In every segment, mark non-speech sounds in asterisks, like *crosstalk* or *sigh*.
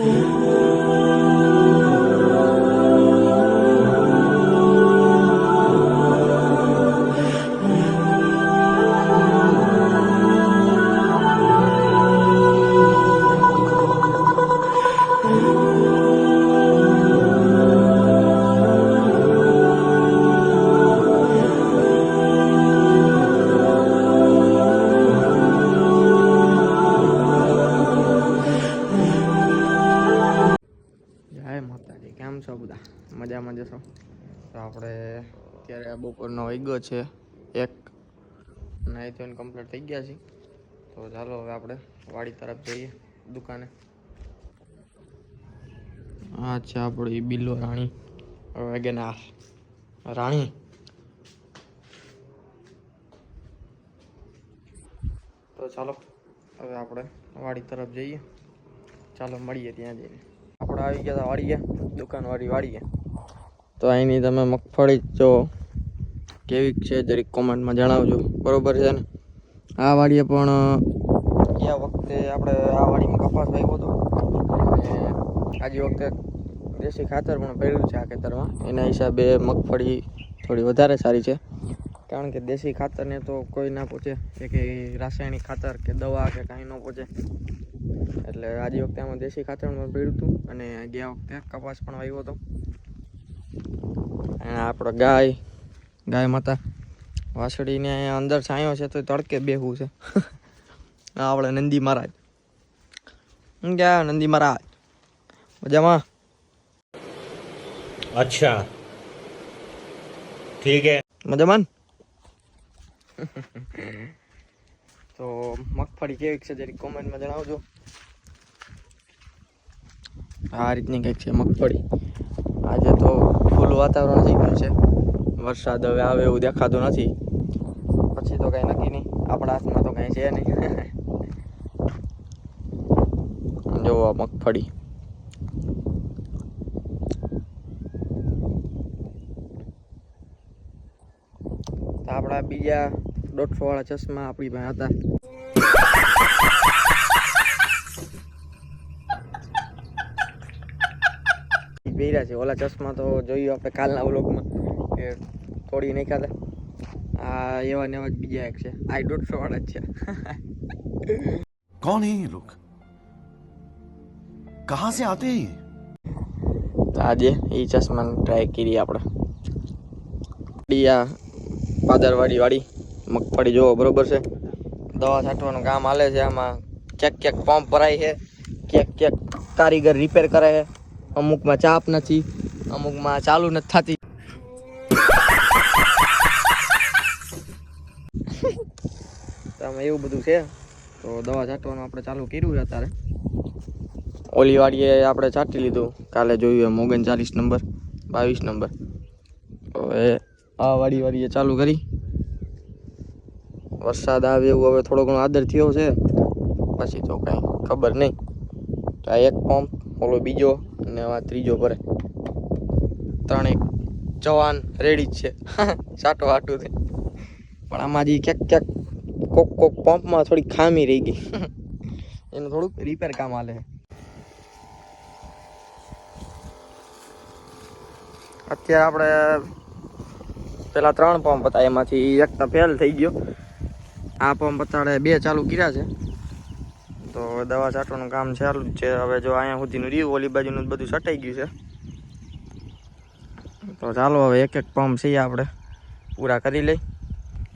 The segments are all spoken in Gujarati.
Ooh. જય માતાજી, કેમ છો બધા? મજામાં જશો તો આપણે અત્યારે બપોરનો વાગ્યો છે એક નાઈ ધોઈને કમ્પ્લીટ થઈ ગયા છે. તો ચાલો હવે આપણે વાડી તરફ જઈએ દુકાને. આ છે આપણી બિલ્લો રાણી. વેગેનાર રાણી? તો ચાલો, હવે આપણે વાડી તરફ જઈએ. ચાલો મળીએ ત્યાં જઈને. આવી ગયા હતા વાડીએ, દુકાનવાળી વાડીએ. તો અહીંની તમે મગફળી જો કેવી છે જરીક કોમેન્ટમાં જણાવજો. બરોબર છે ને? આ વાળીએ પણ, ગયા વખતે આપણે આ વાડીમાં કપાસ વાવ્યો હતો. આજે વખતે દેશી ખાતર પણ પડ્યું છે આ ખેતરમાં. એના હિસાબે મગફળી થોડી વધારે સારી છે. કારણ કે દેશી ખાતરને તો કોઈ ના પૂછે કે રાસાયણિક ખાતર કે દવા કે કાંઈ ન પૂછે એટલે આજે વખતે આમાં દેશી ખાતર ભર્યું હતું અને ગયા વખતે કપાસ પણ વાવ્યો હતો. અને આપણો ગાય ગાય માતા વાછડીને અંદર છાંયો છે તો તડકે બેહવું છે. *laughs* આપણે નંદી મહારાજ. ગયા નંદી મહારાજ? મજામાં? અચ્છા. ઠીક હે. મજામાં તો મગફળી કેવી છે જરી કોમેન્ટમાં જણાવજો. આ રીતની કંઈક છે મગફળી. આજે તો ફૂલ વાતાવરણ થઈ ગયું છે. વરસાદ હવે આવે એવું દેખાતું નથી. પછી તો કંઈ નક્કી નહીં. આપણા હાથમાં તો કંઈ છે નહીં. *laughs* જોવો આ મગફળી. આપણા બીજા દોઢસો વાળા ચશ્મા આપણી પાસે હતા. બેરા છે. ઓલા ચશ્મા તો જોયું આપણે કાલના વ્લોગમાં કે તોડી નહીં હતા આ એવા ને એવા જ બીજા એક છે. આ દોઢસો વાળા જ છે. કોણ હે લોક કહા સે આતે આજે એ ચશ્મા ટ્રાય કરી આપણે. આ પાદરવાડી વાળી મગફળી જોવો બરોબર છે? દવા છાંટવાનું કામ હાલે છે આમાં. ક્યાંક ક્યાંક પંપ ભરાય છે ક્યાંક ક્યાંક કારીગર રિપેર કરે છે. અમુકમાં ચાપ નથી અમુકમાં ચાલુ નથી થતી. આમાં એવું બધું છે? તો દવા છાંટવાનું આપણે ચાલુ કર્યું છે અત્યારે. ઓલી વાડીએ આપણે છાંટી લીધું. કાલે જોયું એમ ઓગણચાલીસ નંબર બાવીસ નંબર. હવે આ વાડી વાડીએ ચાલુ કરી. વરસાદ આવે એવું હવે થોડો ઘણો આદર થયો છે. પછી તો કાંઈ ખબર નહીં. તો આ એક પંપ ઓલો બીજો. અને આ ત્રીજો ભરે. ત્રણેક. જવાન રેડી જ છે. *laughs* સાટો થઈ પણ આમાં જે ક્યાંક ક્યાંક કોક કોક પંપમાં થોડી ખામી રહી ગઈ. *laughs* એનું થોડુંક રિપેર કામ હાલે. અત્યારે આપણે પેલા ત્રણ પંપ હતા. એમાંથી એકનો ફેલ થઈ ગયો. આ પંપ અત્યારે બે ચાલુ કર્યા છે. તો દવા છાંટવાનું કામ ચાલુ જ છે હવે જો અહીંયા સુધીનું રહ્યું, ઓલી બાજુનું બધું છટાઈ ગયું છે. તો ચાલો હવે એક એક પંપ છે આપણે પૂરા કરી લઈ.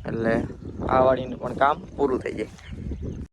એટલે આ વાળીનું પણ કામ પૂરું થઈ જાય.